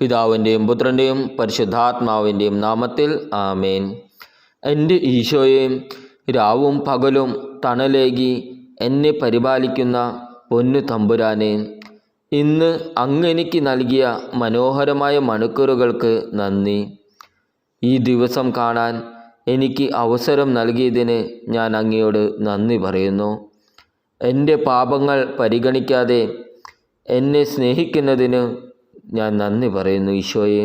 പിതാവിന്റെയും പുത്രന്റെയും പരിശുദ്ധാത്മാവിന്റെയും നാമത്തിൽ ആമേൻ. എന്റെ ഈശോയെ രാവും പകലും തണലേകി എന്നെ പരിപാലിക്കുന്ന പൊന്നു തമ്പുരാനെ ഇന്ന് അങ്ങെനിക്ക് നൽകിയ മനോഹരമായ മണിക്കൂറുകൾക്ക് നന്ദി. ഈ ദിവസം കാണാൻ എനിക്ക് അവസരം നൽകിയതിന് ഞാൻ അങ്ങയോട് നന്ദി പറയുന്നു. എന്റെ പാപങ്ങൾ പരിഗണിക്കാതെ എന്നെ സ്നേഹിക്കുന്നതിന് ഞാൻ നന്ദി പറയുന്നു ഈശോയെ.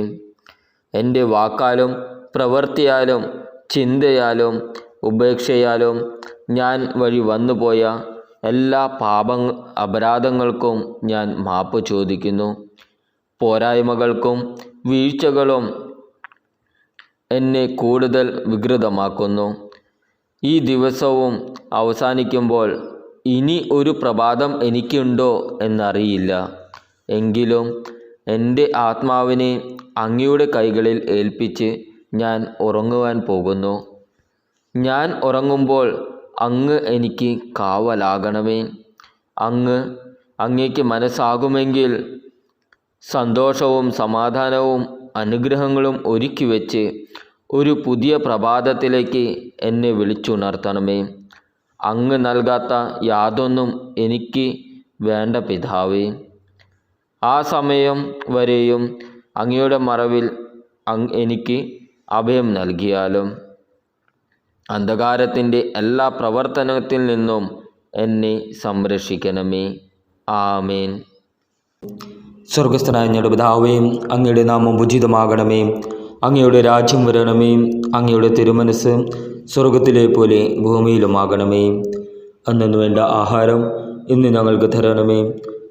എന്റെ വാക്കാലും പ്രവൃത്തിയാലും ചിന്തയാലും ഉപേക്ഷയാലും ഞാൻ വഴി വന്നുപോയ എല്ലാ പാപ അപരാധങ്ങൾക്കും ഞാൻ മാപ്പ് ചോദിക്കുന്നു. പോരായ്മകൾക്കും വീഴ്ചകളും എന്നെ കൂടുതൽ വികൃതമാക്കുന്നു. ഈ ദിവസവും അവസാനിക്കുമ്പോൾ ഇനി ഒരു പ്രഭാതം എനിക്കുണ്ടോ എന്നറിയില്ല. എങ്കിലും എന്റെ ആത്മാവിനെ അങ്ങയുടെ കൈകളിൽ ഏൽപ്പിച്ച് ഞാൻ ഉറങ്ങുവാൻ പോകുന്നു. ഞാൻ ഉറങ്ങുമ്പോൾ അങ്ങ് എനിക്ക് കാവലാകണമേ. അങ്ങ് അങ്ങേക്ക് മനസ്സാകുമെങ്കിൽ സന്തോഷവും സമാധാനവും അനുഗ്രഹങ്ങളും ഒരുക്കി വെച്ച് ഒരു പുതിയ പ്രഭാതത്തിലേക്ക് എന്നെ വിളിച്ചുണർത്തണമേ. അങ്ങ് നൽകാത്ത യാതൊന്നും എനിക്ക് വേണ്ട പിതാവേ. ആ സമയം വരെയും അങ്ങയുടെ മറവിൽ എനിക്ക് അഭയം നൽകിയാലും അന്ധകാരത്തിന്റെ എല്ലാ പ്രവർത്തനത്തിൽ നിന്നും എന്നെ സംരക്ഷിക്കണമേ. ആമേൻ. സ്വർഗസ്ഥനായ ഞങ്ങളുടെ പിതാവേ അങ്ങയുടെ നാമം ഉചിതമാകണമേ. അങ്ങയുടെ രാജ്യം വരണമേ. അങ്ങയുടെ തിരുമനസ് സ്വർഗത്തിലെ പോലെ ഭൂമിയിലുമാകണമേ. അന്നു വേണ്ട ആഹാരം ഇന്ന് ഞങ്ങൾക്ക് തരണമേ.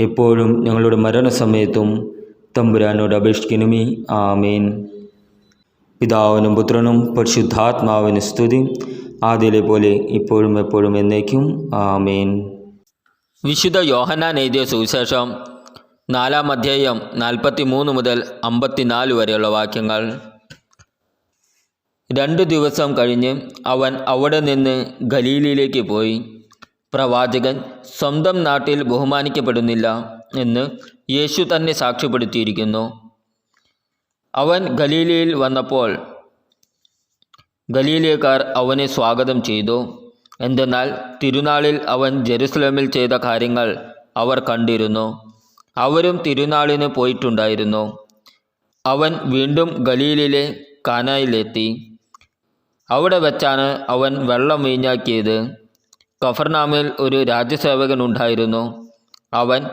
എപ്പോഴും ഞങ്ങളുടെ മരണസമയത്തും തമ്പുരാനോട് അപേക്ഷിക്കണമേ. ആമേൻ. പിതാവിനും പുത്രനും പരിശുദ്ധാത്മാവിന് സ്തുതി. ആദ്യയിലെ പോലെ ഇപ്പോഴും എപ്പോഴും എന്നേക്കും. ആമേൻ. വിശുദ്ധ യോഹന്നാൻ എഴുതിയ സുവിശേഷം നാലാം അധ്യായം നാൽപ്പത്തി മൂന്ന് മുതൽ അമ്പത്തിനാല് വരെയുള്ള വാക്യങ്ങൾ. രണ്ടു ദിവസം കഴിഞ്ഞ് അവൻ അവിടെ നിന്ന് ഗലീലിയിലേക്ക് പോയി. പ്രവാചകൻ സ്വന്തം നാട്ടിൽ ബഹുമാനിക്കപ്പെടുന്നില്ല എന്ന് യേശു തന്നെ സാക്ഷ്യപ്പെടുത്തിയിരിക്കുന്നു. അവൻ ഗലീലയിൽ വന്നപ്പോൾ ഗലീലിയക്കാർ അവനെ സ്വാഗതം ചെയ്തു. എന്തെന്നാൽ തിരുനാളിൽ അവൻ ജെറുസലേമിൽ ചെയ്ത കാര്യങ്ങൾ അവർ കണ്ടിരുന്നു. അവരും തിരുനാളിന് പോയിട്ടുണ്ടായിരുന്നു. അവൻ വീണ്ടും ഗലീലിലെ കാനായിലെത്തി. അവിടെ വെച്ചാണ് അവൻ വെള്ളം വീഞ്ഞാക്കിയത്. കഫർനാമിൽ ഒരു രാജ്യസേവകൻ ഉണ്ടായിരുന്നു അവൻ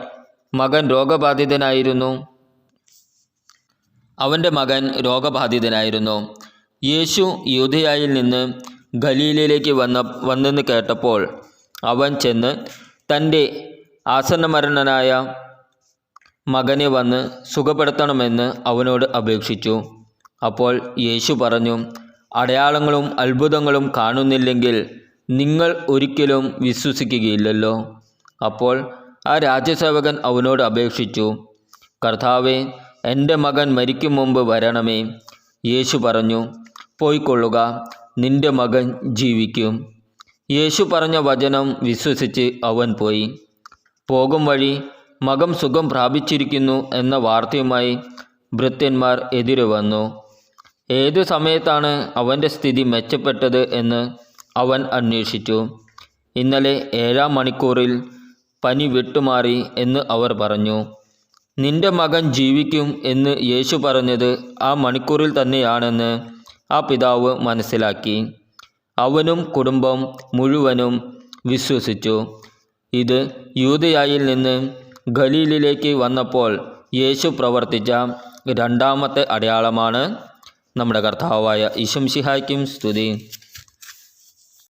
മകൻ രോഗബാധിതനായിരുന്നു. അവന്റെ മകൻ രോഗബാധിതനായിരുന്നു. യേശു യൂതയായിൽ നിന്ന് ഖലീലയിലേക്ക് വന്ന വന്നെന്ന് കേട്ടപ്പോൾ അവൻ ചെന്ന് തന്റെ ആസന്നമരണനായ മകനെ വന്ന് സുഖപ്പെടുത്തണമെന്ന് അവനോട് അപേക്ഷിച്ചു. അപ്പോൾ യേശു പറഞ്ഞു അടയാളങ്ങളും അത്ഭുതങ്ങളും കാണുന്നില്ലെങ്കിൽ നിങ്ങൾ ഒരിക്കലും വിശ്വസിക്കുകയില്ലല്ലോ. അപ്പോൾ ആ രാജ്യസേവകൻ അവനോട് അപേക്ഷിച്ചു കർത്താവെ എന്റെ മകൻ മരിക്കും മുമ്പ് വരണമേ. യേശു പറഞ്ഞു പോയിക്കൊള്ളുക നിന്റെ മകൻ ജീവിക്കും. യേശു പറഞ്ഞ വചനം വിശ്വസിച്ച് അവൻ പോയി. പോകും വഴി മകം സുഖം പ്രാപിച്ചിരിക്കുന്നു എന്ന വാർത്തയുമായി ഭൃത്യന്മാർ എതിരെ വന്നു. ഏതു സമയത്താണ് അവന്റെ സ്ഥിതി മെച്ചപ്പെട്ടത് എന്ന് അവൻ അന്വേഷിച്ചു. ഇന്നലെ ഏഴാം മണിക്കൂറിൽ പനി വിട്ടുമാറി എന്ന് അവർ പറഞ്ഞു. നിന്റെ മകൻ ജീവിക്കും എന്ന് യേശു പറഞ്ഞത് ആ മണിക്കൂറിൽ തന്നെയാണെന്ന് ആ പിതാവ് മനസ്സിലാക്കി. അവനും കുടുംബം മുഴുവനും വിശ്വസിച്ചു. ഇത് യൂതയായിൽ നിന്ന് ഖലീലിലേക്ക് വന്നപ്പോൾ യേശു പ്രവർത്തിച്ച രണ്ടാമത്തെ അടയാളമാണ് നമ്മുടെ കർത്താവായ ഇശംഷിഹായ്ക്കും സ്തുതി.